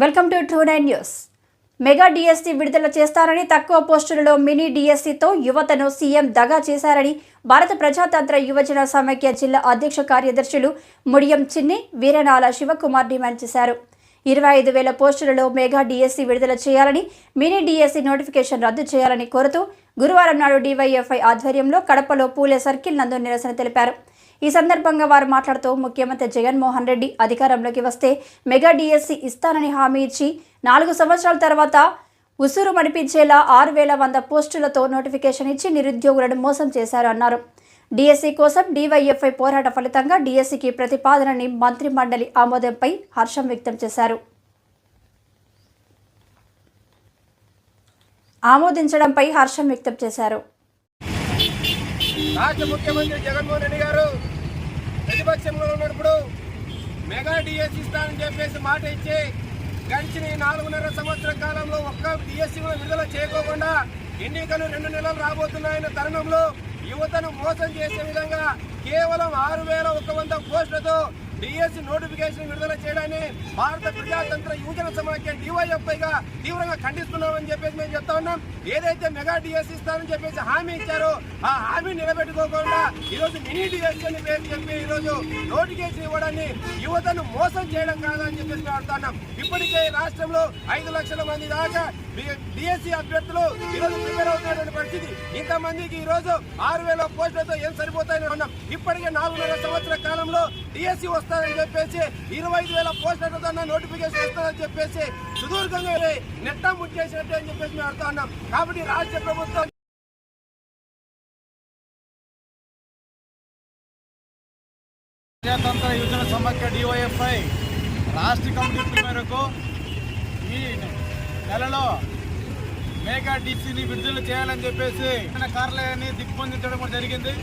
Welcome to two nine news. Mega DSC విడుదల చేస్తారని తక్కువ పోస్టులలో మినీ డిఎస్సీతో యువతను సీఎం దగా చేశారని భారత ప్రజాతంత్ర యువజన సమైక్య జిల్లా అధ్యక్ష కార్యదర్శులు ముడియం చిన్ని వీరనాల శివకుమార్ డిమాండ్ చేశారు ఇరవై ఐదు వేల పోస్టులలో మెగా డిఎస్సీ విడుదల చేయాలని మినీ డిఎస్సీ నోటిఫికేషన్ రద్దు చేయాలని కోరుతూ గురువారం నాడు డివైఎఫ్ఐ ఆధ్వర్యంలో కడపలో పూలే సర్కిల్ నందు నిరసన తెలిపారు. ఈ సందర్భంగా వారు మాట్లాడుతూ ముఖ్యమంత్రి జగన్మోహన్ రెడ్డి అధికారంలోకి వస్తే మెగా డిఎస్సి ఇస్తానని హామీ ఇచ్చి నాలుగు సంవత్సరాల తర్వాత ఉసురు మడిపించేలా ఆరు వేల వంద పోస్టులతో నోటిఫికేషన్ ఇచ్చి నిరుద్యోగులను మోసం చేశారు అన్నారు. డిఎస్సి కోసం డివైఎఫ్ఐ పోరాట ఫలితంగా డిఎస్సికి ప్రతిపాదనని మంత్రి మండలి ఆమోదంపై హర్షం వ్యక్తం చేశారు. ఆమోదించడంపై హర్షం వ్యక్తం చేశారు. రాష్ట్ర ముఖ్యమంత్రి జగన్మోహన్ రెడ్డి గారు ప్రతిపక్షంలో ఉన్నప్పుడు మెగా డిఎస్ ఇస్తానని చెప్పేసి మాట ఇచ్చి గడిచిన నాలుగున్నర సంవత్సర కాలంలో ఒక్క డిఎస్సీ విడుదల చేయకోకుండా ఎన్నికలు రెండు నెలలు రాబోతున్నాయన్న తరుణంలో యువతను మోసం చేసే విధంగా కేవలం ఆరు వేల ఒక వంద పోస్టులతో డిఎస్సి నోటిఫికేషన్ విడుదల చేయడాన్ని భారత ప్రజాతంత్ర యువజన సమాఖ్య డివైఎఫ్ఐగా తీవ్రంగా ఖండిస్తున్నామని చెప్పేసి మేము చెప్తా ఉన్నాం. ఏదైతే మెగా డిఎస్సీ ఇస్తారని చెప్పేసి హామీ ఇచ్చారో ఆ హామీ నిలబెట్టుకోకుండా ఈరోజు మినీ డిఎస్సీ అని పేరు చెప్పి ఈరోజు నోటిఫికేషన్ ఇవ్వడాన్ని యువతను మోసం చేయడం కాదని చెప్పేసి మేము అడుగుతున్నాం ఇప్పటికే ఈ రాష్ట్రంలో ఐదు లక్షల మంది దాకా డిఎస్సి అభ్యర్థులు ఈరోజు ప్రిపేర్ అవుతున్నటువంటి పరిస్థితి. ఇంతమందికి ఈరోజు ఆరు వేల పోస్టులతో ఏం సరిపోతాయని ఉన్నాం ఇప్పటికే నాలుగున్నర సంవత్సరాల కాలంలో డిఎస్సి వస్తారని చెప్పేసి ఇరవై ఐదు వేల పోస్టులతో నోటిఫికేషన్ వస్తుందని చెప్పేసి సుదీర్ఘంగా నెట్ట ముట్టేసినట్టు అని చెప్పేసి మేము అడుగుతా ఉన్నాం. కాబట్టి రాష్ట్ర ప్రభుత్వం ప్రజాతంత్ర యువజన సమాఖ్య డివైఎఫ్ఐ రాష్ట్ర కమిటీ మేరకు ఈ నెలలో మేఘా డీసీని విడుదల చేయాలని చెప్పేసి కార్యాలయాన్ని దిగ్బంధించడం కూడా జరిగింది.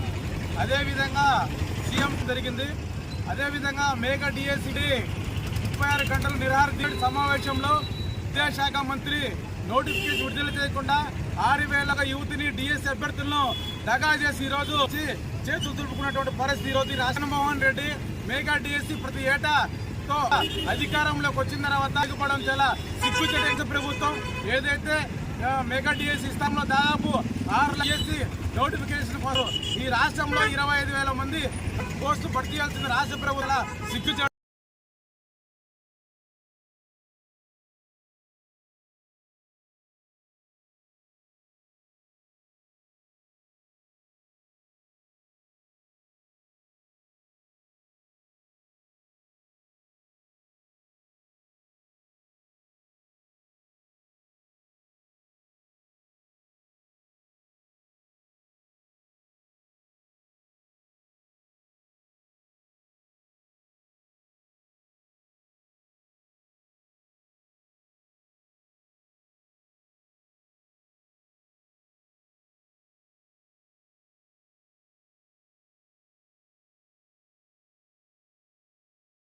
అదేవిధంగా సీఎం జరిగింది. అదేవిధంగా మేఘా డిఎస్సిడి ముప్పై ఆరు గంటల నిరాహార సమావేశంలో విద్యాశాఖ మంత్రి నోటిఫికేషన్ విడుదల చేయకుండా ఆరు వేల యువతిని డిఎస్సి అభ్యర్థులను దగా చేసి ఈరోజు రోజు చేతులు దులుపుకున్నటువంటి పరిస్థితి ఈరోజు రోజు రాజమోహన్ రెడ్డి మేఘా డిఎస్సి ప్రతి ఏటా తో అధికారంలోకి వచ్చిన తర్వాత ఆగిపోవడం చాలా సిగ్గుచేట ప్రభుత్వం. ఏదైతే మెగా డిఎస్సి ఇస్తాంలో దాదాపు ఆరు డిఎస్సి నోటిఫికేషన్ కోసం ఈ రాష్ట్రంలో ఇరవై ఐదు వేల మంది పోస్టులు భర్తీ చేయాల్సిన రాష్ట్ర ప్రభుత్వ సిగ్గు